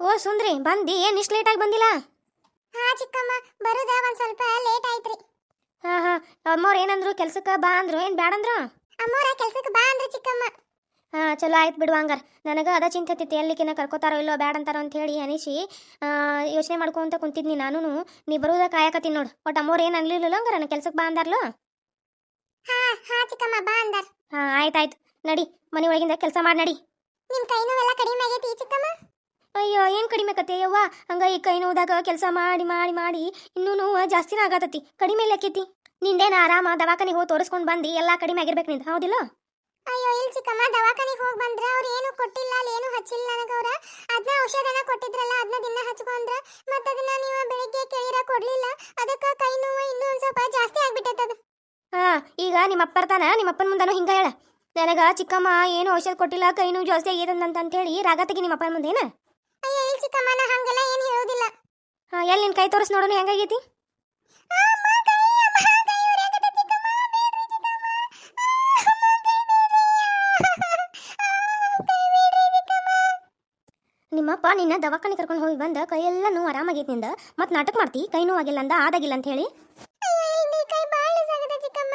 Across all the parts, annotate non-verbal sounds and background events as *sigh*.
ಓ ಸುಂದ್ರಿ ಬಂದಿ ಏನ್ ಇಷ್ಟು ಲೇಟಾಗಿ ಬಂದಿಲ್ಲ? ಹಾ ಚಿಕ್ಕಮ್ಮ ಬರುದ ಒಂದ್ ಸ್ವಲ್ಪ ಲೇಟ್ ಆಯ್ತ್ರಿ. ಹಾ ಹಾ ಅಮ್ಮವ್ರು ಏನಂದ್ರು ಕೆಲ್ಸಕ್ಕೆ ಬಾ ಅಂದ್ರು ಏನ್ ಬ್ಯಾಡಂದ್ರು ಅಮ್ಮೋರ ಕೆಲ್ಸಕ್ಕೆ ಬಾ ಅಂದ್ರಿ ಚಿಕ್ಕಮ್ಮ. ಹಾ ಚಲೋ ಆಯ್ತು ಬಿಡು ಹಂಗಾರ. ನನಗೆ ಅದ ಚಿಂತೆ ಹತ್ತಿತ್ತು ಎಲ್ಲಿಕಿನ ಕರ್ಕೋತಾರೋ ಇಲ್ಲೋ ಬ್ಯಾಡ ಅಂತಾರೋ ಅಂತ ಹೇಳಿ ಅನಿಸಿ ಯೋಚನೆ ಮಾಡ್ಕೊಂತ ಕುಂತಿದ್ನಿ ನಾನು ನೀ ಬರುದ ಕಾಯಕತ್ತೀನಿ ನೋಡು. ಒಟ್ಟು ಅಮ್ಮೋರು ಏನು ಅನ್ಲಿಲ್ಲ ಹಂಗಾರ? ನನ್ನ ಕೆಲ್ಸಕ್ಕೆ ಬಾ ಅಂದಾರ್ಲೋ? ಹಾ ಹಾ ಚಿಕ್ಕಮ್ಮ ಬಾ ಅಂದಾರ. ಹಾ ಆಯ್ತಾಯ್ತು ನಡಿ ಮನೆ ಒಳಗಿಂದ ಕೆಲಸ ಮಾಡಿ ನಡಿ. ನಿಮ್ ಕೈ ನೋವೆಲ್ಲ ಕಡಿಮೆ ಆಗೈತಿ ಚಿಕ್ಕಮ್ಮ? ಅಯ್ಯೋ ಏನು ಕಡಿಮೆ ಕತೆ ಯವ್ವ? ಹಂಗ ಈ ಕೈ ನೋದಾಗ ಕೆಲಸ ಮಾಡಿ ಮಾಡಿ ಮಾಡಿ ಇನ್ನೂ ನೋವು ಜಾಸ್ತಿನ ಆಗತತಿ. ಕಡಿಮೆ ಲೆಕ್ಕೈತಿ ನಿಂದೇನ ಆರಾಮ? ದವಾಖಾನೆಗೆ ಹೋಗಿ ತೋರಿಸ್ಕೊಂಡು ಬಂದು? ಎಲ್ಲ ಕಡಿಮೆ ಆಗಿರ್ಬೇಕು ನಿಂದು. ಹೌದಿಲ್ಲ? ಅಯ್ಯೋ ಇಲ್ಲಿ ಚಿಕ್ಕಮ್ಮ. ದವಾಖಾನೆಗೆ ಹೋಗಿ ಬಂದ್ರೆ ಅವ್ರು ಏನು ಕೊಟ್ಟಿಲ್ಲ ಅಲ್ಲಿ ಏನು ಹಚ್ಚಿಲ್ಲ ನನಗೆ ಅವ್ರ ಅದನ್ನ ಔಷಧನ ಕೊಟ್ಟಿದ್ರಲ್ಲ ಅದನ್ನ ದಿನ ಹಚ್ಕೊಂಡ್ರ ಮತ್ತೆ ಅದನ್ನ ನೀವು ಬೆಳಿಗ್ಗೆ ಕೇಳಿರ ಕೊಡ್ಲಿಲ್ಲ. ಅದಕ್ಕೆ ಕೈ ನೋವು ಇನ್ನೂ ಒಂದು ಸ್ವಲ್ಪ ಜಾಸ್ತಿ ಆಗ್ಬಿಟ್ಟೈತದ ಹಾ ಈಗ ನಿಮ್ಮ ಅಪ್ಪ ತಾನ? ನಿಮ್ಮ ಅಪ್ಪನ ಮುಂದನೂ ಹಿಂಗ ಹೇಳ. ನನಗ ಚಿಕ್ಕಮ್ಮ ಏನು ಔಷಧ ಕೊಟ್ಟಿಲ್ಲ ಕೈ ನೋವು ಜಾಸ್ತಿ ಆಗೈತಂತ ಅಂತ ಹೇಳಿ ರಾಗ ತೆಗಿ ನಿಮ್ಮ ಅಪ್ಪನ ಮುಂದೆ ಅಯ್ಯೋ ಇಲ್ಲಿ ಚಿಕ್ಕಮ್ಮ ನಾ ಹಂಗೆಲ್ಲ ಏನು ಹೇಳೋದಿಲ್ಲ. ಹಾ ಎಲ್ಲಿ ನಿನ್ ಕೈ ತೋರಿಸ್ ನೋಡೋಣ ಹೆಂಗಾಗೈತಿ ಅಮ್ಮ, ಕೈ, ಅಮ್ಮ, ಕೈ ಉರಿಯಾಕತ್ತೈತಿ ಚಿಕ್ಕಮ್ಮ, ಬೇಡ್ರಿ ಚಿಕ್ಕಮ್ಮ. ಕೈ ಬಿಡ್ರಿ ಚಿಕ್ಕಮ್ಮ. ನಿಮ್ಮಪ್ಪ ನಿನ್ನ ದವಾಖಾನೆ ಕರ್ಕೊಂಡು ಹೋಗಿ ಬಂದ ಕೈ ಎಲ್ಲ ನೋವು ಆರಾಮಾಗೈತಿ ನಿಂದ ಮತ್ತೆ ನಾಟಕ ಮಾಡ್ತಿ ಕೈ ನೋವಾಗಿಲ್ಲ ಅಂದ ಆದಾಗಿಲ್ಲ ಅಂತ ಹೇಳಿ. ಅಯ್ಯೋ, ಇಲ್ಲಿ ಕೈ ಬಾಳ ಸಾಗದ ಚಿಕ್ಕಮ್ಮ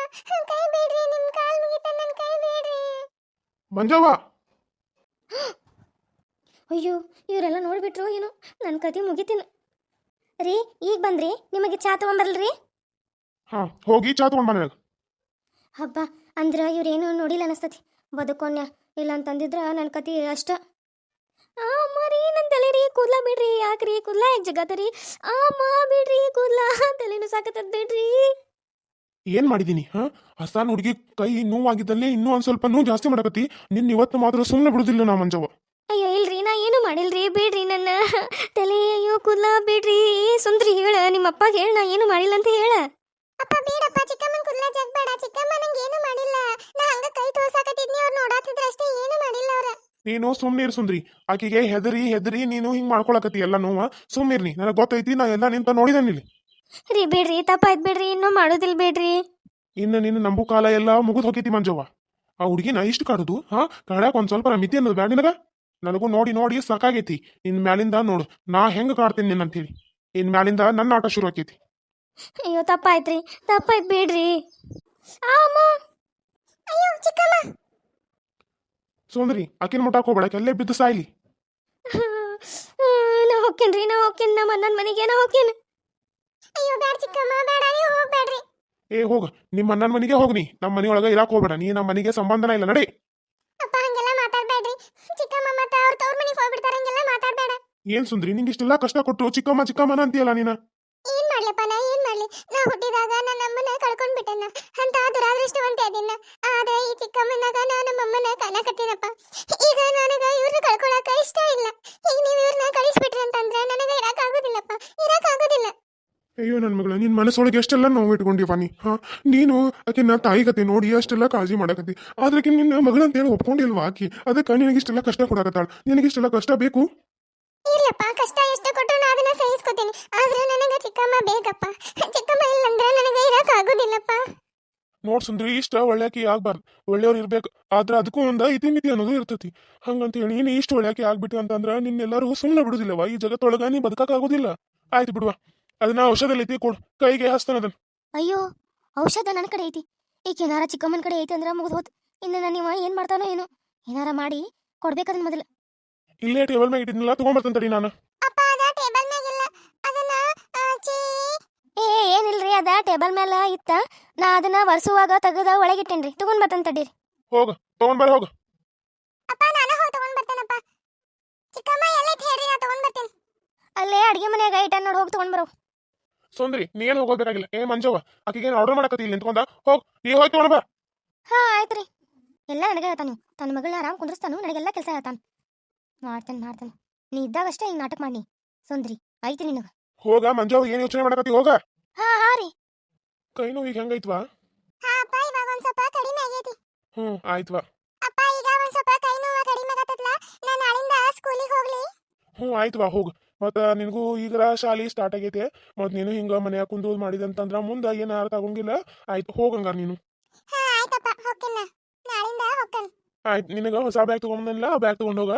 ಕೈ ಬೇಡ್ರಿ ನಿಮ್ ಕಾಲ್ ಮುಗಿತ ನನ್ ಕೈ ಬೇಡ್ರಿ ಮಂಜವ್ವ ಅಯ್ಯೋ ಇವರೆಲ್ಲ ನೋಡ್ಬಿಟ್ರು ಏನು. ನನ್ನ ಕತೆ ಮುಗಿತೀನಿ. ರೀ ಈಗ ಬಂದ್ರಿ. ನಿಮಗೆ ಚಾ ತಗೊಂಬರಲ್ರಿ. ಹಾ ಹೋಗಿ ಚಾ ತಗೊಂಡ್ ಬಾ ನನಗೆ. ಹಬ್ಬ ಅಂದ್ರ ಇವ್ರೇನು ನೋಡಿಲ್ಲ ಅನಸ್ತತಿ. ಬದುಕೋನ್ಯ ಇಲ್ಲ ಅಂತಂದಿದ್ರ ನನ್ನ ಕತಿ ಅಷ್ಟ. ಆ ರೀ ನನ್ನ ತಲೆ ರೀ ಕೂದ್ಲ ಬಿಡ್ರಿ. ಯಾಕ್ರಿ ಕೂದ್ಲ ಯಾಕೆ ಜಗತ್ತರಿ ಅಮ್ಮ ಬಿಡ್ರಿ ಕೂದ್ಲ ತಲೆನೂ ಸಾಕತ್ತದ ಬಿಡ್ರಿ ಏನ್ ಮಾಡಿದೀನಿ ಹಾ? ಹಸಾನ್ ಹುಡುಗಿ ಕೈ ನೋವಾಗಿದ್ದಲ್ಲಿ ಇನ್ನೂ ಒಂದ್ ಸ್ವಲ್ಪ ನೋವು ಜಾಸ್ತಿ ಮಾಡಕತ್ತಿ. ನಿನ್ನ ಇವತ್ತು ಮಾತ್ರ ಸುಮ್ಮನೆ ಬಿಡುದಿಲ್ಲ ನಾ ಮಂಜವ್ವ. ಅಯ್ಯೋ ಇಲ್ರಿ ನಾ ಏನು ಮಾಡಿಲ್ರಿ ಬಿಡ್ರಿ ನನ್ನ ತಲೆ ಅಯ್ಯೋ ಕುಲ ಬಿಡ್ರಿ. ಸುಂದ್ರಿ ಹೇಳ ನಿಮ್ಮ ಅಪ್ಪ ಹೇಳ ನಾ ಏನು ಮಾಡಿಲ್ಲ ಅಂತ ಹೇಳ. ಅಪ್ಪ ಬೇಡಪ್ಪ ಚಿಕ್ಕಮ್ಮನ ಕುಲ್ಲ ಜಗ್ಬೇಡ ಚಿಕ್ಕಮ್ಮ ನಂಗೆ ಏನು ಮಾಡಿಲ್ಲ. ನಾ ಹಂಗ ಕೈ ತೋರ್ಸಾಕತ್ತಿದ್ನಿ ಅವ್ರು ನೋಡಾತಿದ್ರ ಅಷ್ಟೇ ಏನು ಮಾಡಿಲ್ಲ ಅವ್ರ. ನೀನು ಸುಮ್ಮನೆ ಇರು ಸುಂದ್ರಿ. ಆಕಿಗೆ ಹೆದರಿ ಹೆದರಿ ನೀನು ಹಿಂಗ್ ಮಾಡ್ಕೊಳಕತ್ತಿ ಎಲ್ಲ ನೋವ. ಸುಮ್ಮನಿರ್ನಿ ನನಗೆ ಗೊತ್ತೈತಿ ನಾ ಎಲ್ಲ ನಿಂತ ನೋಡಿದೇನಿ ಇಲ್ಲಿ. ರೀ ಬಿಡ್ರಿ ತಪ್ಪಾಯ್ತು ಬಿಡ್ರಿ ಇನ್ನೂ ಮಾಡೋದಿಲ್ಲ ಬಿಡ್ರಿ. ಇನ್ನು ನಿನ್ನ ನಂಬು ಕಾಲ ಎಲ್ಲ ಮುಗಿದು ಹೋಗೈತಿ ಮಂಜವ್ವ. ಆ ಹುಡುಗಿನ ಇಷ್ಟು ಕಾಡುದು ಹಾ ಕಾಡ್ಯಾಕ ಒಂದ್ ಸ್ವಲ್ಪ ಮಿತಿ ಅನ್ನೋದು ಬ್ಯಾಡ ನಿನಗ? ನನಗೂ ನೋಡಿ ನೋಡಿ ಸಾಕಾಗೈತಿ. ಇನ್ ಮ್ಯಾಲಿಂದ ನೋಡು ನಾ ಹೆಂಗ್ ಕಾಡ್ತೀನಿ ನಿನ್ನ ಅಂತೇಳಿ ಇನ್ ಮ್ಯಾಲಿಂದ ನನ್ನ ಆಟ ಶುರು ಆಕೈತಿ. ಅಯ್ಯೋ ತಪ್ಪಾಯ್ತ್ರಿ ತಪ್ಪಾಯ್ತು ಬಿಡ್ರಿ. ಸುಂದ್ರಿ ಅಕ್ಕಿನ ಮುಟ್ಟಾಕ್ ಹೋಗ್ಬೇಡಕ್ಕೆ ಅಲ್ಲೇ ಬಿದ್ದು ಸಾಯ್ಲಿ. ನಾ ಹೋಗ್ತೇನ್ರಿ ನಾ ಹೋಗ್ತೇನೆ ನಮ್ಮ ಅಣ್ಣನ ಮನೆಗೆ ನಾ ಹೋಗ್ತೇನೆ ಅಯ್ಯೋ ಬ್ಯಾಡ ಚಿಕ್ಕಮ್ಮ ಬೇಡ ನೀವು ಹೋಗ್ಬೇಡ್ರಿ. ಏ ಹೋಗ ನಿಮ್ಮ ಅಣ್ಣನ ಮನೆಗೆ ಹೋಗ್ನಿ. ನಮ್ಮ ಮನೆಯೊಳಗೆ ಇರಾಕ್ ಹೋಗ್ಬೇಡ ನೀ ನಮ್ಮ ಮನೆಗೆ ಸಂಬಂಧನ ಇಲ್ಲ ನಡಿ. ಅಪ್ಪ ಹಂಗೆಲ್ಲ ಏನ್ ಸುಂದ್ರಿ? ನಿಂಗೆ ಇಷ್ಟೆಲ್ಲ ಕಷ್ಟ ಕೊಟ್ಟು ಚಿಕ್ಕಮ್ಮ ಚಿಕ್ಕಮ್ಮನ ಅಂತೀಯಲ್ಲ ನೀನ? ಏನ್ ಮಾಡ್ಲಪ್ಪ ನಾ ಏನ್ ಮಾಡ್ಲಿ? ನಾ ಹುಟ್ಟಿದಾಗ ನನ್ನ ಅಮ್ಮನ ಕಳ್ಕೊಂಡ್ ಬಿಟ್ಟೆನ ಅಂತ ದುರಾದೃಷ್ಟವಂತೆ ಅದಿನ್ನ. ಆದ್ರೆ ಈ ಚಿಕ್ಕಮ್ಮನಾಗ ನಾ ನಮ್ಮ ಅಮ್ಮನ ಕಾಣಕತ್ತೀನಪ್ಪ ಈಗ ನನಗ ಇವ್ರನ್ನ ಕಳ್ಕೊಳಕ ಇಷ್ಟ ಇಲ್ಲ. ಈಗ ನೀವ್ ಇವ್ರನ್ನ ಕಳಿಸ್ಬಿಟ್ರಿ ಅಂತಂದ್ರೆ ನನಗ ಇರಕ್ ಆಗೋದಿಲ್ಲಪ್ಪ ಇರಕ್ ಆಗೋದಿಲ್ಲ ಅಯ್ಯೋ ನನ್ನ ಮಗಳ ನಿನ್ ಮನಸ್ಸೊಳಗೆ ಎಷ್ಟೆಲ್ಲ ನೋವು ಇಟ್ಕೊಂಡಿವ ನೀ ಹಾ? ನೀನು ಆಕಿನ ತಾಯಿ ಕತೆ ನೋಡಿ ಅಷ್ಟೆಲ್ಲ ಕಾಳಜಿ ಮಾಡಕತ್ತಿ. ಆದ್ರೆ ನಿನ್ನ ಮಗಳಂತ ಹೇಳಿ ಒಪ್ಕೊಂಡಿಲ್ವಾ ಆಕಿ? ಅದಕ್ಕೆ ನಿನಗೆ ಇಷ್ಟೆಲ್ಲ ಕಷ್ಟ ಕೊಡಕತ್ತಾಳ. ನಿನಗೆ ಇಷ್ಟೆಲ್ಲ ಕಷ್ಟ ಬೇಕು? ಇರ್ಲಪ್ಪ ಕಷ್ಟ ಎಷ್ಟು ಕೊಟ್ಟರು ನಾನು ಅದನ್ನ ಸಹಿಸ್ಕೋತೀನಿ. ಆದ್ರೆ ನನಗೆ ಚಿಕ್ಕಮ್ಮ ಬೇಕಪ್ಪ ಚಿಕ್ಕಮ್ಮ ಇಲ್ಲಂದ್ರೆ ನನಗೆ ಇರಕ್ ಆಗೋದಿಲ್ಲಪ್ಪ ನೋಡ್ ಸುಂದ್ರಿ ಇಷ್ಟ ಒಳ್ಳೆಕಿ ಆಗ್ಬಾರ್ದು. ಒಳ್ಳೆಯವ್ರು ಇರ್ಬೇಕು ಆದ್ರೆ ಅದಕ್ಕೂ ಒಂದ ಇತಿಮಿತಿ ಅನ್ನೋದು ಇರ್ತೈತಿ. ಹಂಗಂತ ಹೇಳಿ ನೀನು ಇಷ್ಟು ಒಳ್ಳೆಕಿ ಆಗ್ಬಿಟ್ಟು ಅಂತಂದ್ರ ನಿನ್ನೆಲ್ಲರೂ ಸುಮ್ಮನೆ ಬಿಡುದಿಲ್ಲವ ಈ ಜಗತ್ತೊಳಗ ನೀ ಬದುಕಕ್ ಆಗೋದಿಲ್ಲ ಆಯ್ತು ಬಿಡುವ. ಅದನ್ನ ಔಷಧದಲ್ಲಿ ಐತಿ ಕೊಡು. ಕೈಗೆ ಹಸ್ತಾನ ಅದನ್ನ. ಅಯ್ಯೋ ಔಷಧ ನನ್ನ ಕಡೆ ಐತಿ. ಈಗ ಏನಾರ ಚಿಕ್ಕಮ್ಮನ ಕಡೆ ಐತಿ ಅಂದ್ರೆ ಮುಗಿದು ಹೋತ್ ಇನ್ನ ನಾನು ಏನ್ ಏನು ಮಾಡ್ತಾನೋ ಏನೋ. ಏನಾರ ಮಾಡಿ ಕೊಡ್ಬೇಕದನ್ ಮೊದಲು. ಇಲ್ಲೇ ಟೇಬಲ್ ಮ್ಯಾಗ ಇಟ್ಟಿದ್ನಲ್ಲ ತಗೊಂಬರ್ತೇನೆ ತಡಿ ನಾನು. ಅಪ್ಪ ಅದ ಟೇಬಲ್ ಅದನ್ನ ಆ, ಏ ಏನಿಲ್ರಿ ಅದ ಟೇಬಲ್ ಮ್ಯಾಲ ಇತ್ತ. ನಾ ಅದನ್ನ ವರ್ಸುವಾಗ ತೆಗೆದ ಒಳಗಿಟ್ಟೇನ್ರಿ ತಗೊಂಡ್ ಬರ್ತೇನೆ ತಡೀರಿ ಹೋಗ ತಗೊಂಡ್ಬರ ಹೋಗ. ಅಪ್ಪ ನಾನು ಹೋಗಿ ತಗೊಂಡ್ ಬರ್ತೇನಪ್ಪ. ಚಿಕ್ಕಮ್ಮ ಎಲ್ಲೈತ್ ಹೇಳ್ರಿ ನಾ ತಗೊಂಡ್ ಬರ್ತೇನೆ. ಅಲ್ಲೇ ಅಡಿಗೆ ಮನೆಯಾಗ ಐಟನ್ ನೋಡಿ ಹೋಗಿ ತಗೊಂಡ್ ಬರೋ. ಸುಂದ್ರಿ ನೀ ಏನು ಹೋಗೋಬೇಕಾಗಿಲ್ಲ ಏ ಮಂಜವ್ವ ಆಕಿಗೆ ಆರ್ಡರ್ ಮಾಡಕತ್ತಿ ಇಲ್ಲಿ ನಿಂತ್ಕೊಂಡ? ಹೋಗ್ ನೀ ಹೋಗಿ ತಗೊಂಡ್ ಬಾ. ಹಾ ಆಯ್ತ್ರಿ. ಎಲ್ಲ ನನಗೆ ಹೇಳ್ತಾನು. ತನ್ನ ಮಗಳನ್ನ ಆರಾಮ್ ಕುಂದ್ರಸ್ತಾನು ನನಗೆಲ್ಲ ಕೆಲಸ ಹೇಳ್ತಾನೆ. ಮಾಡ್ತೇನೆ ಮಾಡ್ತಾನೆ. ನೀ ಇದ್ದಾಗಷ್ಟೇ ಹಿಂಗೆ ನಾಟಕ ಮಾಡಿ ಸುಂದ್ರಿ ಐತಿ ನಿನಗ. ಹೋಗ ಮಂಜು ಏನ್ ಯೋಚನೆ ಮಾಡಕತ್ತಿ ಹೋಗ. ಹಾ ಹಾ ರೀ. ಕೈ ನೋವು ಈಗ ಹೆಂಗೈತ್ವಾ ಹಾ ಅಪ್ಪ ಇವಾಗ ಒಂದ್ ಸ್ವಲ್ಪ ಕಡಿಮೆ ಆಗೈತಿ. ಹ್ಮ್ ಆಯ್ತ್ವಾ ಅಪ್ಪ ಈಗ ಒಂದ್ ಸ್ವಲ್ಪ ಕೈ ನೋವು ಕಡಿಮೆ ಆಗತ್ತಲ್ಲ ನಾನು ನಾಳಿಂದ ಸ್ಕೂಲಿಗೆ ಹೋಗ್ಲಿ. ಹ್ಞೂ ಆಯ್ತ್ವಾ ಹೋಗು. ಮತ್ತ ನಿನಗೂ ಈಗ ಶಾಲಿ ಸ್ಟಾರ್ಟ್ ಆಗೈತೆ. ಮತ್ ನೀನು ಹಿಂಗ ಮನ್ಯಾಗ ಕುಂದು ಮಾಡಿದಂತಂದ್ರ ಮುಂದೆ ಏನ್ ಅರ್ಥ ಆಗಂಗಿಲ್ಲ. ಆಯ್ತು ಹೋಗಂಗ ನೀನು. ಹಾ ಆಯ್ತಪ್ಪ ಹೋಗ್ತೀನಿ ನಾ. ನಾಳಿಂದ ಹೋಗ್ತೇನೆ. ಆಯ್ತು ನಿನಗ ಹೊಸ ಬ್ಯಾಗ್ ತೊಗೊಂಬಂದಿಲ್ಲ ಬ್ಯಾಗ್ ತೊಗೊಂಡು ಹೋಗ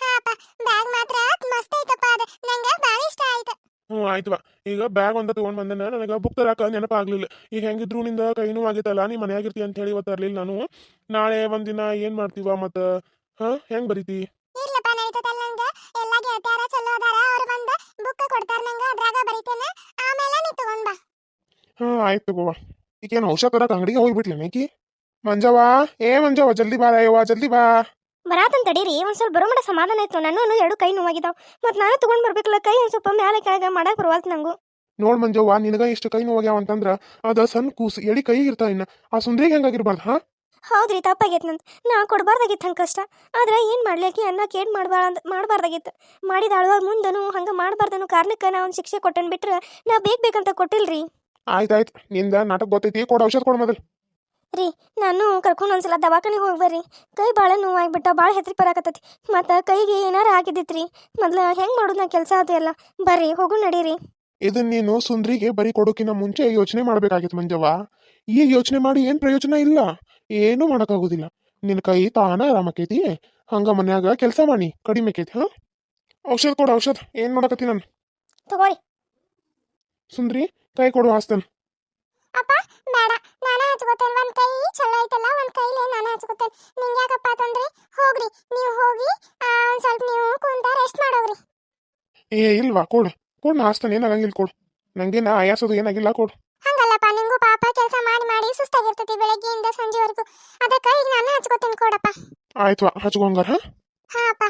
ಹಾ ಅಪ್ಪ ಬ್ಯಾಗ್ ಮಾತ್ರ ಮಸ್ತ್ ಹ್ಞೂ ಆಯ್ತವ ಈಗ ಬ್ಯಾಗ್ ಒಂದ ತಗೊಂಡ್ ಬಂದನ ನನಗೆ ಬುಕ್ ತರಾಕ ನೆನಪಾಗ್ಲಿಲ್ಲ. ಈಗ ಹೆಂಗಿದ್ರು ನಿಂದ ಕೈನೂ ಆಗಿತ್ತಲ್ಲ ನೀ ಮನೆಯಾಗಿರ್ತಿ ಅಂತ ಹೇಳಿ ಇವತ್ತು ತರ್ಲಿಲ್ಲ ನಾನು. ನಾಳೆ ಒಂದಿನ ಏನು ಮಾಡ್ತೀವ ಮತ್ತ? ಹಾಂ ಹೆಂಗ್ ಬರೀತಿ? ಇರ್ಲಪ್ಪ ನಡೀತದಲ್ಲ ನಂಗ ಎಲ್ಲ ಗೆಳತಿಯಾರ ಚಲೋ ಅದಾರ ಅವ್ರು ಬಂದ ಬುಕ್ ಕೊಡ್ತಾರ ನಂಗ ಅದ್ರಾಗ ಬರೀತೇನೆ. ಆಮೇಲೆ ನೀ ತಗೊಂಡ್ ಬಾ. ಹಾಂ ಆಯ್ತು ತಗೋವ ಈಗೇನು ಔಷಧ ತರಕ ಅಂಗಡಿಗೆ ಹೋಗ್ಬಿಟ್ಲೇನೆ ಮೇಕಿ ಮಂಜವ್ವ ಏ ಮಂಜವ್ವ ಜಲ್ದಿ ಬಾ ಯವ್ವ ಜಲ್ದಿ ಬಾ. ಬರಾತನ್ ತಡೀರಿ ಒಂದ್ ಸ್ವಲ್ಪ ಬರೋ ಮಟ ಸಮಾಧಾನ ಆಯ್ತು. ನಾನು ಎರಡು ಕೈ ನೋವಾಗಿದಾವ್. ಮತ್ ನಾನು ತಗೊಂಡ್ ಬರ್ಬೇಕಲ್ಲ ಕೈ ಒಂದ್ ಸ್ವಲ್ಪ ಮ್ಯಾಲೆ ಕೆಳಗೆ ಮಾಡಕ್ ಬರವಲ್ತು ನಂಗೂ. ನೋಡ್ ಮಂಜವ್ವ ನಿನಗ ಎಷ್ಟು ಕೈ ನೋವಾಗ್ಯಾವ ಅಂತಂದ್ರ ಅದ ಸಣ್ಣ ಕೂಸು ಎಡಿ ಕೈ ಇರ್ತಾವ ಇನ್ನ. ಆ ಸುಂದ್ರಿಗೆ ಹೆಂಗಾಗಿರ್ಬಾರ್ದು ಹಾ? ಹೌದ್ರಿ ತಪ್ಪಾಗೈತೆ ನಂದು. ನಾ ಕೊಡಬಾರ್ದಾಗಿತ್ತು ಹಂಗೆ ಕಷ್ಟ. ಆದ್ರೆ ಏನು ಮಾಡ್ಲಿಕ್ಕೆ ಅನ್ನ ಕೇಡ್ ಮಾಡಬಾರ್ದ ಮಾಡಬಾರ್ದಾಗಿತ್ತು ಮಾಡಿದ ಅಳುವಾಗ ಮುಂದನು ಹಂಗೆ ಮಾಡಬಾರ್ದನು ಕಾರಣಕ್ಕೆ ನಾ ಒಂದು ಶಿಕ್ಷೆ ಕೊಟ್ಟನ್ ಬಿಟ್ರೆ ನಾ ಬೇಕು ಬೇಕಂತ ಕೊಟ್ಟಿಲ್ರಿ. ಆಯ್ತಾಯ್ತು ನಿಂದ ನಾಟಕ ಗೊತ್ತೈತಿ ಕೊಡ ಔಷಧ ಕೊಡ ಮೊದಲು. ರೀ ನಾನು ಕರ್ಕೊಂಡು ಒಂದ್ಸಲ ದವಾಖಾನೆಗೆ ಹೋಗಿ ಬರ್ರಿ ಕೈ ಭಾಳ ನೋವಾಗಿಬಿಟ್ಟ ಭಾಳ ಹೆದ್ರಿ ಬರಾಕತ್ತೈತಿ. ಮತ್ತು ಕೈಗೆ ಏನಾರ ಆಗಿದ್ದಿತ್ರಿ ಮೊದ್ಲು ಹೆಂಗೆ ಮಾಡೋದು ನಾ ಕೆಲಸ ಅದು ಎಲ್ಲ. ಬರ್ರಿ ಹೋಗು ನಡೀರಿ. ಇದನ್ನ ನೀನು ಸುಂದ್ರಿಗೆ ಬರೀ ಕೊಡೋಕಿನ ಮುಂಚೆ ಯೋಚನೆ ಮಾಡ್ಬೇಕಾಗಿತ್ತು ಮಂಜವ್ವ. ಈಗ ಯೋಚನೆ ಮಾಡಿ ಏನ್ ಪ್ರಯೋಜನ ಇಲ್ಲ. ಏನೂ ಮಾಡಕ್ಕಾಗೋದಿಲ್ಲ. ನಿನ್ನ ಕೈ ತಾನ ಆರಾಮಕೈತಿ ಹಂಗ ಮನ್ಯಾಗ ಕೆಲಸ ಮಾಡಿ ಕಡಿಮೆ ಆಕೈತಿ ಹಾ? ಔಷಧ ಕೊಡು ಔಷಧ. ಏನ್ ಮಾಡಕತ್ತಿ ನಾನು? ತಗೋರಿ. ಸುಂದ್ರಿ ಕೈ ಕೊಡು ಹಾಸ್ತೇನೆ. ಅಪ್ಪ ಬೇಡ. ನಾನು ಹಚ್ಕೋತೇನೆ. ಒಂದ್ ಕೈ ಚಲೋ ಐತಲ್ಲ ಒಂದ್ ಕೈಲೇ ನಾನು ಹಚ್ಕೋತೇನೆ. ನಿಂಗೆ ಯಾಕಪ್ಪ ತೊಂದ್ರೆ? ಹೋಗ್ರಿ. ನೀವು ಹೋಗಿ ಒಂದ್ ಸ್ವಲ್ಪ ನೀವು ಕುಂತ ರೆಸ್ಟ್ ಮಾಡೋಗ್ರಿ. ಏ ಇಲ್ವಾ? ಕೊಡು. ಕೊಡು ನಾ ಹಾಸ್ತೇನೆ ಏನಾಗಂಗಿಲ್ಲ ಕೊಡು. ನಂಗೇನ ಆಯಾಸೋದು ಏನಾಗಿಲ್ಲ ಕೊಡು. ಹಂಗಲ್ಲಪ್ಪ ನಿಂಗೂ ಪಾಪ ಕೆಲಸ ಮಾಡಿ ಮಾಡಿ ಸುಸ್ತಾಗಿರ್ತೈತಿ ಬೆಳಗ್ಗೆಯಿಂದ ಸಂಜೆವರೆಗೂ. ಅದಕ್ಕೆ ಈಗ ನಾನೇ ಹಚ್ಕೋತೇನೆ ಕೊಡಪ್ಪ. ಆಯ್ತು ಹಚ್ಕೊಂಗಾರ ಹಾ? ಹಾಂ ಅಪ್ಪ.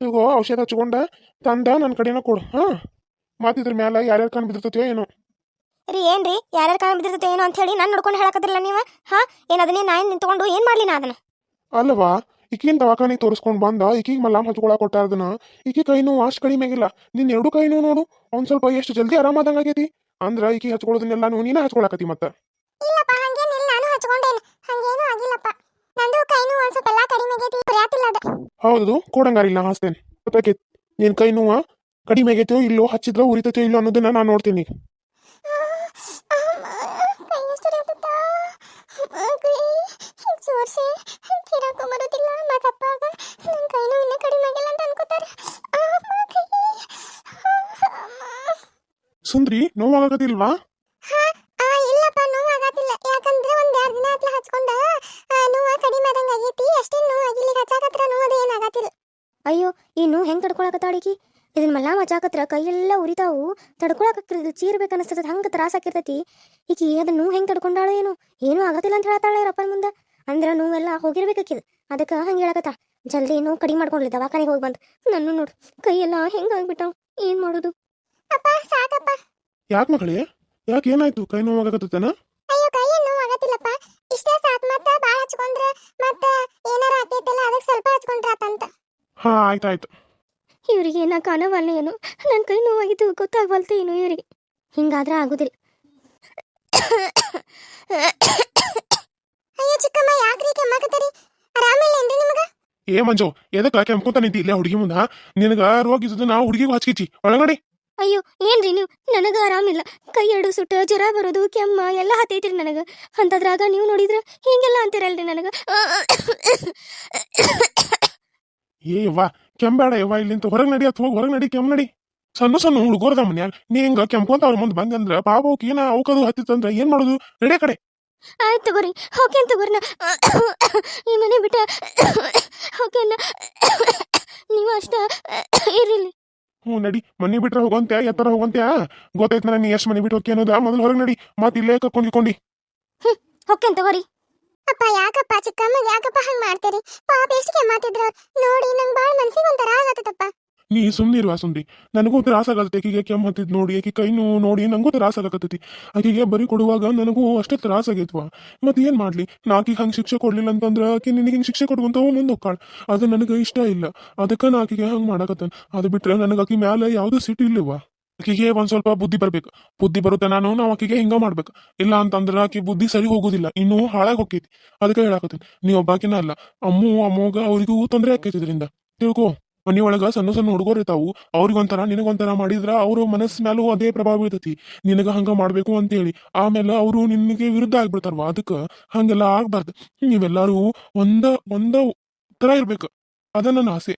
ಈಗ ಔಷಧ ಹಚ್ಕೊಂಡ ತಂದ ನನ್ನ ಕಡೆನ ಕೊಡು ಹಾ? ಮತ್ತಿದ್ರ ಮ್ಯಾಲ ಯಾರ್ಯಾರು ಕಣ್ ಬಿದ್ದಿರ್ತೈತಿಯೋ ಏನೋ. ರೀ ಏನ್ರಿ? ಯಾರ್ಯಾರ ಕಾಲ ಬಿದ್ದಿರ್ತೈತೆ ಏನೋ ಅಂತ ಹೇಳಿ ನಾನು ನೋಡ್ಕೊಂಡು ಹೇಳಕತ್ತಿರಲ್ಲ ನೀವು? ಹಾ? ಏನು ಅದನ್ನೇ ನಾನು ನಿಂತ್ಕೊಂಡು ಏನು ಮಾಡಲಿ ನಾ ಅದನ್ನ? ಅಲ್ವಾ ಈಕಿನ ದವಾಖಾನೆ ತೋರಿಸ್ಕೊಂಡ್ ಬಂದ ಈಕಿಗೆ ಮಲ್ಲಾಮ್ ಹಚ್ಕೊಳಕ್ ಕೊಟ್ಟ ಅದನ್ನ. ಈಕಿ ಕೈ ನೋವು ಅಷ್ಟು ಕಡಿಮೆ ಆಗಿಲ್ಲ. ನಿನ್ನ ಎರಡು ಕೈ ನೋವು ನೋಡು ಒಂದ್ ಸ್ವಲ್ಪ ಎಷ್ಟು ಜಲ್ದಿ ಆರಾಮಾದಂಗ ಆಗೈತಿ. ಅಂದ್ರ ಈಕಿ ಹಚ್ಕೊಳ್ಳೋದನ್ನೆಲ್ಲ ನೀವು ನೀನೇ ಹಚ್ಕೊಳಕತ್ತಿ ಮತ್ತ. ಇಲ್ಲಪ್ಪ ಹಂಗೇನಿಲ್ಲ ನಾನು ಹಚ್ಕೊಂಡೇನೆ. ಹಂಗೇನು ಆಗಿಲ್ಲಪ್ಪ. ನಂದು ಕೈನೂ ಒಂದ್ ಸ್ವಲ್ಪ ಎಲ್ಲ ಕಡಿಮೆ ಆಗೈತಿ ಕುರಿಯಾತಿಲ್ಲ ಅದು. ಹೌದು ಕೊಡಂಗಾರಿಲ್ಲ ಹಾಸ್ತೇನೆ ಗೊತ್ತಾಕೈತಿ ನಿನ್ ಕೈ ನೋವು ಕಡಿಮೆ ಆಗೈತೋ ಇಲ್ಲೋ ಹಚ್ಚಿದ್ರ ಉರಿತೈತೋ ಇಲ್ಲೋ ಅನ್ನೋದನ್ನ ನಾನು ನೋಡ್ತೀನಿ ಕೈ ಎಷ್ಟು ಇರ್ತದ ಕೈ ಜೋರ್ಸಿ ಚಿರಾಕು ಬರೋದಿಲ್ಲ ಮತ್ತಪ್ಪಾಗ ನನ್ನ ಕೈನೂ ಇನ್ನೂ ಕಡಿಮೆ ಆಗಿಲ್ಲ ಅಂತ ಅನ್ಕೋತಾರೆ. ಸುಂದ್ರಿ ಆ, ಇಲ್ಲಪ್ಪ ನೋವಾಗತ್ತಿಲ್ಲ ಯಾಕಂದ್ರೆ ಒಂದ್ ಎರಡ್ ದಿನ ಆತ್ಲ ಹಚ್ಕೊಂಡ ಆ, ನೋವ ಕಡಿಮೆ ಆದಂಗ ಆಗೈತಿ. ಅಷ್ಟೇನ್ ನೋವು ಆಗಿಲ್ಲ. ಹಚ್ಚಾಕತ್ರ ನೋವು ಏನಾಗತ್ತಿಲ್ಲ ಅಯ್ಯೋ ಈ ನೋವು ಹೆಂಗ್ ತಡ್ಕೊಳಕತ್ತಾಳಿಕಿ ಇದನ್ನ ಮಲ್ಲ ಮಚಾಕತ್ರ ಕೈಯೆಲ್ಲ ಉರಿತಾವು. ತಡ್ಕೊಳಕತ್ತಿರೋದು ಚೀರ್ಬೇಕು ಅನಿಸ್ತದ ಹಂಗೆ ತ್ರಾಸ ಆಕಿರ್ತೈತಿ ಈಕಿ ಅದನ್ನು ನೋವು ಹೆಂಗೆ ತಡ್ಕೊಂಡಾಳ ಏನು? ಏನೂ ಆಗತ್ತಿಲ್ಲ ಅಂತ ಹೇಳ್ತಾಳೆ ರಪ್ಪನ ಮುಂದೆ. ಅಂದ್ರೆ ನೋವೆಲ್ಲ ಹೋಗಿರ್ಬೇಕಿದ್ ಅದಕ್ಕೆ ಹಂಗೆ ಹೇಳಕತ್ತ ಜಲ್ದಿ ನೋವು ಕಡಿಮೆ ಮಾಡ್ಕೊಂಡ್ಲಿ ದವಾಖಾನೆಗೆ ಹೋಗಿ ಬಂದು. ನನ್ನ ನೋಡು ಕೈಯೆಲ್ಲ ಹೆಂಗೆ ಆಗ್ಬಿಟ್ಟಾವ ಏನು ಮಾಡೋದು? ಅಪ್ಪ ಸಾಕಪ್ಪ. ಯಾಕೆ ಮಗಳೇ? ಯಾಕೆ ಏನಾಯ್ತು? ಕೈ ನೋವಾಗತ್ತನ ಅಯ್ಯೋ ಕೈ ನೋವು ನೋವಾಗತ್ತಿಲ್ಲಪ್ಪ ಇಷ್ಟೇ ಸಾಕು ಮತ್ತೆ ಬಾಳ ಹಚ್ಕೊಂಡ್ರ ಮತ್ತೆ ಏನಾರ ಆಗ್ತೈತಲ್ಲ ಅದಕ್ಕೆ ಸ್ವಲ್ಪ ಹಚ್ಕೊಂಡ್ರಾತಂತ. ಹಾ ಆಯ್ತಾಯ್ತು. ಇವರಿಗೆ ನಾ ಕಾಣವಲ್ಲ ಏನು? ನನ್ನ ಕೈ ನೋವಾಗಿದ್ದು ಗೊತ್ತಾಗವಲ್ತು ಏನು ಇವರಿಗೆ? ಹಿಂಗಾದ್ರೆ ಆಗೋದಿಲ್ಲ. *coughs* ಅಯ್ಯೋ ಚಿಕ್ಕಮ್ಮ ಯಾಕ್ರಿ ಕೆಮ್ಮಕತ್ತರಿ ಆರಾಮಿಲ್ಲೇನ್ರಿ ನಿಮಗ? ಏ ಮಂಜು ಎದಕ್ಕ ಕೆಂಪ್ಕೊಂತ ನಿಂತಿ? ಇಲ್ಲೇ ಹುಡುಗಿ ಮುಂದ. ನಿನಗ ರೋಗ ಇದ್ದದ ನಾವು ಹುಡುಗಿಗೂ ಹಚ್ಕಿಚಿ ಒಳಗಡೆ. ಅಯ್ಯೋ ಏನ್ರಿ ನೀವು? ನನಗೆ ಆರಾಮಿಲ್ಲ. ಕೈ ಎರಡು ಸುಟ್ಟ ಜ್ವರ ಬರೋದು ಕೆಮ್ಮ ಎಲ್ಲ ಹತ್ತೈತ್ರಿ ನನಗೆ. ಅಂತದ್ರಾಗ ನೀವು ನೋಡಿದ್ರ ಹಿಂಗೆಲ್ಲ ಅಂತೀರಲ್ರಿ ನನಗೆ. ಏ ಯವ್ವ ಕೆಂಬೇಡ ಯವ್ವ ಇಲ್ಲಿಂತ ಹೊರಗೆ ನಡಿ ಹೋಗಿ ಹೊರಗೆ ನಡಿ ಕೆಮ್ಮ ನಡಿ. ಸಣ್ಣ ಸಣ್ಣ ಹುಡುಗರದ ಮನ್ಯಾಗ. ನೀ ಹಿಂಗ ಕೆಂಪ್ಕೊಂತ ಅವ್ರ ಮುಂದೆ ಬಂದಂದ್ರ ಪಾಪ ಅವಕ್ಕೆ ಏನ ಅವಕದು ಹತ್ತಿತ್ತಂದ್ರ ಏನ್ ಮಾಡೋದು? ನಡೆ ಕಡೆ. ಆಯ್ತು ತಗೋರಿ ಹೋಗ್ಯನ್ ತಗೋರಿ ನಾ ಈ ಮನೆ ಬಿಟ್ಟ ಹೋಗ್ಯನ. ನೀವು ಅಷ್ಟ ಇರಲಿ ಹ್ಞೂ ನಡಿ ಮನೆ ಬಿಟ್ರೆ ಹೋಗಂತ್ಯಾ ಎತ್ತರ ಹೋಗಂತ್ಯಾ? ಗೊತ್ತಾಯ್ತು ನಾನು ನೀ ಎಷ್ಟು ಮನೆ ಬಿಟ್ಟು ಹೋಗಿ ಅನ್ನೋದ. ಮೊದಲು ಹೊರಗೆ ನಡಿ ಮತ್ತೆ ಇಲ್ಲೇ ಕರ್ಕೊಂಡಿಕೊಂಡಿ ಹೋಗ್ಯನ್ ತಗೋರಿ. ಅಪ್ಪ ಯಾಕಪ್ಪ ಚಿಕ್ಕಮ್ಮ ಯಾಕಪ್ಪ ಹಂಗ್ ಮಾಡ್ತೀರಿ? ಪಾಪ ಎಷ್ಟು ಮಾತಿದ್ರು ನೋಡಿ ನಂಗೆ ಬಾಳ ಮನ್ಸಿಗೆ ಒಂಥರ ಆಗತ್ತಪ್ಪ ನೀ ಸುಮ್ಮನಿರುವ ಸುಂದಿ ನನಗೂ ತ್ರಾಸ ಆಗತ್ತೆ ಆಕಿಗೆ ಕೆಮ್ಮ ಹತ್ತಿದ್ ನೋಡಿ ಆಕಿ ಕೈ ನೋವು ನೋಡಿ ನಂಗೂ ತ್ರಾಸ ಆಗತ್ತೈತಿ ಆಕಿಗೆ ಬರೀ ಕೊಡುವಾಗ ನನಗೂ ಅಷ್ಟೇ ತ್ರಾಸ ಆಗೈತ್ವ. ಮತ್ತೆ ಏನ್ ಮಾಡ್ಲಿ? ನಾ ಆಕಿಗೆ ಹಂಗೆ ಶಿಕ್ಷೆ ಕೊಡ್ಲಿಲ್ಲ ಅಂತಂದ್ರ ಆಕಿ ನಿನಗೆ ಹಿಂಗೆ ಶಿಕ್ಷೆ ಕೊಡುವಂತ ಮುಂದೆ ಹೋಗ್ಕಾಳ ಅದು ನನಗೆ ಇಷ್ಟ ಇಲ್ಲ. ಅದಕ್ಕೆ ನಾ ಆಕಿಗೆ ಹಂಗೆ ಮಾಡಕತ್ತೇನೆ. ಅದು ಬಿಟ್ರೆ ನನಗೆ ಆಕಿ ಮ್ಯಾಲ ಯಾವ್ದು ಸಿಟ್ಟು ಇಲ್ಲವ ಆಕಿಗೆ ಒಂದ್ ಸ್ವಲ್ಪ ಬುದ್ಧಿ ಬರ್ಬೇಕು. ಬುದ್ಧಿ ಬರುತ್ತೆ ನಾನು, ನಾವು ಆಕಿಗೆ ಹಿಂಗ ಮಾಡ್ಬೇಕು. ಇಲ್ಲ ಅಂತಂದ್ರ ಆಕಿ ಬುದ್ಧಿ ಸರಿ ಹೋಗುದಿಲ್ಲ. ಇನ್ನು ಹಾಳಾಗಿ ಹೋಗ್ತೈತಿ ಅದಕ್ಕೆ ಹೇಳಾಕತ್ತೀನಿ. ನೀ ಒಬ್ಬಾಕಿನ ಅಲ್ಲ. ಅಮ್ಮು, ಅಮ್ಮಗ ಅವ್ರಿಗೂ ತೊಂದರೆ ಆಕೈತಿ ಇದರಿಂದ. ತಿಳ್ಕೊ. ಮನಿಯೊಳಗ ಸಣ್ಣ ಸಣ್ಣ ಹುಡುಗರು ಇರ್ತಾವು ಅವ್ರಿಗೊಂಥರ ನಿನಗೊಂಥರ ಮಾಡಿದ್ರ ಅವ್ರ ಮನಸ್ಸ ಮ್ಯಾಲೂ ಅದೇ ಪ್ರಭಾವ ಬೀಳ್ತೈತಿ ನಿನಗ ಹಂಗ ಮಾಡ್ಬೇಕು ಅಂತೇಳಿ. ಆಮೇಲೆ ಅವರು ನಿನಗೆ ವಿರುದ್ಧ ಆಗ್ಬಿಡ್ತಾರವ ಅದಕ್ಕೆ ಹಂಗೆಲ್ಲ ಆಗ್ಬಾರ್ದು. ನೀವೆಲ್ಲರೂ ಒಂದ ಒಂದ ತರ ಇರ್ಬೇಕು. ಅದ ನನ್ನ ಆಸೆ.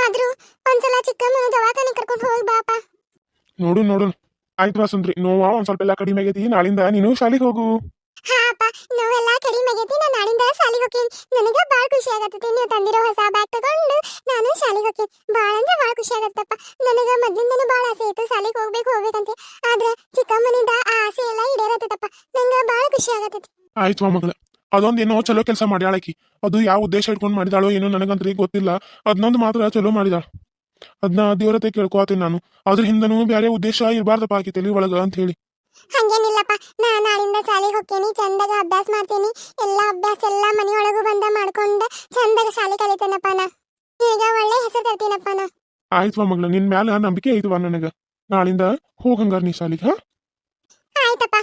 ಆದ್ರೂ ಒಂದ್ಸಲ ಚಿಕ್ಕಮ್ಮನ ದವಾಖಾನೆ ಕರ್ಕೊಂಡು ಹೋಗಿ ಬಾಪ. ನೋಡು ನೋಡು. ಆಯ್ತು ಸುಂದ್ರಿ ನೋವಾ ಒಂದ್ ಸ್ವಲ್ಪ ಎಲ್ಲ ಕಡಿಮೆ ಆಗೈತಿ. ನಾಳಿಂದ ನೀನು ಶಾಲೆಗೆ ಹೋಗು. ಹಾ, ಅಪ್ಪ, ನೋವೆಲ್ಲ ಕಡಿಮೆ ಆಗೈತಿ ನಾನು ನಾಳಿಂದ ಶಾಲೆಗೆ ಹೋಗ್ತೀನಿ. ನನಗೆ ಭಾಳ ಖುಷಿ ಆಗತ್ತೈತಿ, ನೀವು ತಂದಿರೋ ಹೊಸ ಬ್ಯಾಗ್ ತಗೊಂಡು ನಾನು ಶಾಲೆಗೆ ಹೋಗ್ತೀನಿ. ಭಾಳ ಅಂದ್ರೆ ಭಾಳ ಖುಷಿ ಆಗತ್ತಪ್ಪ. ನನಗೆ ಮೊದಲಿಂದನೂ ಭಾಳ ಆಸೆ ಇತ್ತು ಶಾಲೆಗೆ ಹೋಗ್ಬೇಕು, ಹೋಗ್ಬೇಕಂತ. ಆದ್ರೆ ಚಿಕ್ಕಮ್ಮನಿಂದ ಆ ಆಸೆ ಎಲ್ಲ ಈಡೇರತ್ತಪ್ಪ ನಂಗೆ ಭಾಳ ಖುಷಿ ಆಗತ್ತೈತಿ. ಆಯ್ತು ಮಗಳ. ಅದೊಂದೇನೋ ಚಲೋ ಕೆಲಸ ಮಾಡ್ಯಾಳಕಿ ಅದು ಯಾವ ಉದ್ದೇಶ ಇಟ್ಕೊಂಡು ಮಾಡಿದಾಳೋ ಏನೋ ನನಗಂತ್ರಿ ಗೊತ್ತಿಲ್ಲ. ಅದನ್ನೊಂದು ಮಾತ್ರ ಚಲೋ ಮಾಡಿದಾಳ. ಅದನ್ನ ದೇವ್ರತೆ ಕೇಳ್ಕೊತೀನಿ ನಾನು. ಅದ್ರ ಹಿಂದನೂ ಬೇರೆ ಉದ್ದೇಶ ಇರಬಾರ್ದಪ್ಪ ಆಕಿ ತಲೆ ಒಳಗ ಅಂತ ಹೇಳಿ. ಹಂಗೇನಿಲ್ಲಪ್ಪ ನಾ ನಾಳಿಂದ ಶಾಲೆಗೆ ಹೋಗ್ತೀನಿ ಚಂದಾಗ ಅಭ್ಯಾಸ ಮಾಡ್ತೀನಿ ಎಲ್ಲ ಅಭ್ಯಾಸ ಎಲ್ಲ ಮನೆಯೊಳಗೂ ಬಂದ ಮಾಡ್ಕೊಂಡು ಚಂದಾಗ ಶಾಲೆ ಕಲಿತೇನಪ್ಪ ನಾ. ಈಗ ಒಳ್ಳೆ ಹೆಸರು ತರ್ತೀನಪ್ಪ ನಾ. ಆಯ್ತು ಮಗಳ ನಿನ್ ಮ್ಯಾಲ ನಂಬಿಕೆ ಐತವ ನನಗ. ನಾಳಿಂದ ಹೋಗಂಗಾರ ನೀ ಶಾಲಿಗೆ ಹಾ? ಆಯ್ತಪ್ಪ.